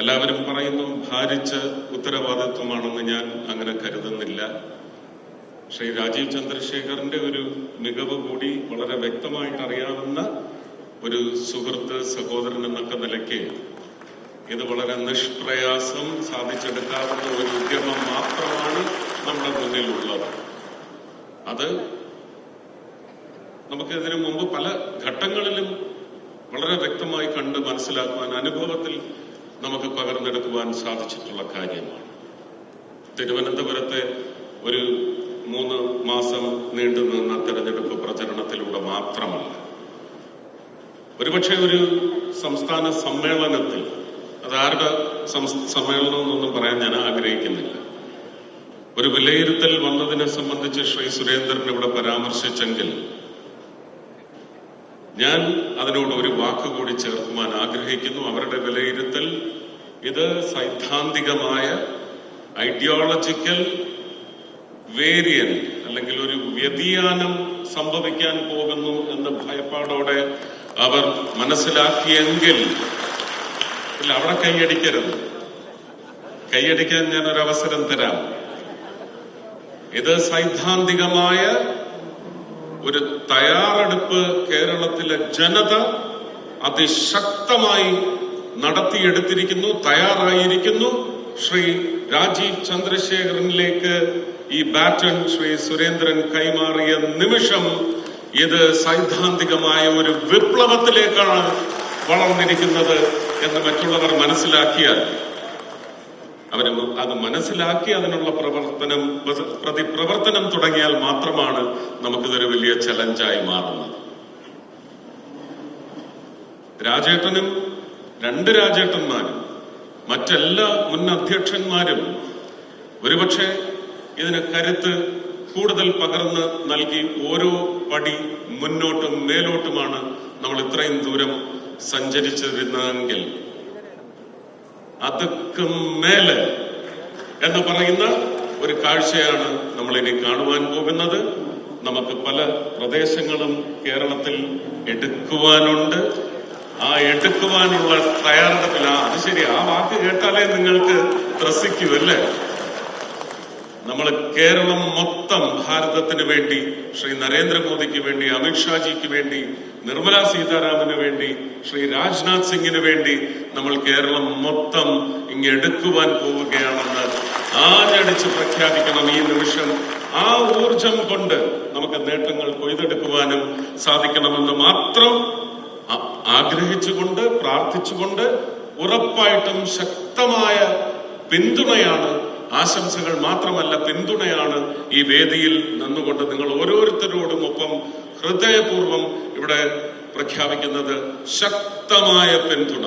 എല്ലാവരും പറയുന്നു ഭാരിച്ച ഉത്തരവാദിത്വമാണെന്ന് ഞാൻ അങ്ങനെ കരുതുന്നില്ല. ശ്രീ രാജീവ് ചന്ദ്രശേഖറിന്റെ ഒരു മികവ് കൂടി വളരെ വ്യക്തമായിട്ട് അറിയാവുന്ന ഒരു സുഹൃത്ത് സഹോദരൻ എന്നൊക്കെ നിലയ്ക്ക് ഇത് വളരെ നിഷ്പ്രയാസം സാധിച്ചെടുക്കാവുന്ന ഒരു ഉദ്യമം മാത്രമാണ് നമ്മുടെ മുന്നിലുള്ളത്. അത് നമുക്ക് ഇതിനു മുമ്പ് പല ഘട്ടങ്ങളിലും വളരെ വ്യക്തമായി കണ്ട് മനസ്സിലാക്കുവാൻ അനുഭവത്തിൽ നമുക്ക് പകർന്നെടുക്കുവാൻ സാധിച്ചിട്ടുള്ള കാര്യമാണ്. തിരുവനന്തപുരത്തെ ഒരു മൂന്ന് മാസം നീണ്ടു നിന്ന തെരഞ്ഞെടുപ്പ് പ്രചരണത്തിലൂടെ മാത്രമല്ല ഒരുപക്ഷെ ഒരു സംസ്ഥാന സമ്മേളനത്തിൽ അതാരുടെ ആരുടെ സമ്മേളനം എന്നൊന്നും പറയാൻ ഞാൻ ആഗ്രഹിക്കുന്നില്ല. ഒരു വിലയിരുത്തൽ വന്നതിനെ സംബന്ധിച്ച് ശ്രീ സുരേന്ദ്രൻ ഇവിടെ പരാമർശിച്ചെങ്കിൽ ഞാൻ അതിനോട് ഒരു വാക്ക് കൂടി ചേർക്കുവാൻ ആഗ്രഹിക്കുന്നു. അവരുടെ വിലയിരുത്തൽ ഇത് സൈദ്ധാന്തികമായ ഐഡിയോളജിക്കൽ വേരിയന്റ് അല്ലെങ്കിൽ ഒരു വ്യതിയാനം സംഭവിക്കാൻ പോകുന്നു എന്ന ഭയപ്പാടോടെ അവർ മനസ്സിലാക്കിയെങ്കിൽ അവിടെ കൈയടിക്കരുത്. കൈയടിക്കാൻ ഞാൻ ഒരു അവസരം തരാം. ഇത് സൈദ്ധാന്തികമായ ഒരു തയ്യാറെടുപ്പ് കേരളത്തിലെ ജനത അതിശക്തമായി നടത്തിയെടുത്തിരിക്കുന്നു തയ്യാറായിരിക്കുന്നു. ശ്രീ രാജീവ് ചന്ദ്രശേഖരനിലേക്ക് ഈ ബാറ്റൺ ശ്രീ സുരേന്ദ്രൻ കൈമാറിയ നിമിഷം ഇത് സൈദ്ധാന്തികമായ ഒരു വിപ്ലവത്തിലേക്കാണ് വളർന്നിരിക്കുന്നത് എന്ന് മറ്റുള്ളവർ മനസ്സിലാക്കിയാൽ അവർ അത് മനസ്സിലാക്കി അതിനുള്ള പ്രവർത്തനം പ്രതിപ്രവർത്തനം തുടങ്ങിയാൽ മാത്രമാണ് നമുക്കിതൊരു വലിയ ചലഞ്ചായി മാറുന്നത്. രാജേട്ടനും രണ്ട് രാജേട്ടന്മാരും മറ്റെല്ലാ മുൻ അധ്യക്ഷന്മാരും ഒരുപക്ഷെ ഇതിന് കരുത്ത് കൂടുതൽ പകർന്ന് നൽകി ഓരോ പടി മുന്നോട്ടും മേലോട്ടുമാണ് നമ്മൾ ഇത്രയും ദൂരം സഞ്ചരിച്ചിരുന്നതെങ്കിൽ അതുക്കും മേലെ എന്ന് പറയുന്ന ഒരു കാഴ്ചയാണ് നമ്മൾ ഇനി കാണുവാൻ പോകുന്നത്. നമുക്ക് പല പ്രദേശങ്ങളും കേരളത്തിൽ എടുക്കുവാനുണ്ട്. ആ എടുക്കുവാനുള്ള തയ്യാറെടുപ്പിൽ ആ അത് ശരി ആ വാക്ക് കേട്ടാലേ നിങ്ങൾക്ക് ത്രസിക്കൂ അല്ലേ നമ്മൾ കേരളം മൊത്തം ഭാരതത്തിന് വേണ്ടി ശ്രീ നരേന്ദ്രമോദിക്ക് വേണ്ടി അമിത്ഷാജിക്ക് വേണ്ടി നിർമ്മല സീതാരാമന് വേണ്ടി ശ്രീ രാജ്നാഥ് സിംഗിന് വേണ്ടി നമ്മൾ കേരളം മൊത്തം ഇങ്ങ് എടുക്കുവാൻ പോവുകയാണെന്ന് ആഞ്ഞടിച്ച് പ്രഖ്യാപിക്കണം ഈ നിമിഷം. ആ ഊർജം കൊണ്ട് നമുക്ക് നേട്ടങ്ങൾ കൊയ്തെടുക്കുവാനും സാധിക്കണമെന്ന് മാത്രം ആഗ്രഹിച്ചുകൊണ്ട് പ്രാർത്ഥിച്ചുകൊണ്ട് ഉറപ്പായിട്ടും ശക്തമായ പിന്തുണയാണ് ആശംസകൾ മാത്രമല്ല പിന്തുണയാണ് ഈ വേദിയിൽ നിന്നുകൊണ്ട് നിങ്ങൾ ഓരോരുത്തരോടും ഒപ്പം ഹൃദയപൂർവം ഇവിടെ പ്രഖ്യാപിക്കുന്നത് ശക്തമായ പിന്തുണ.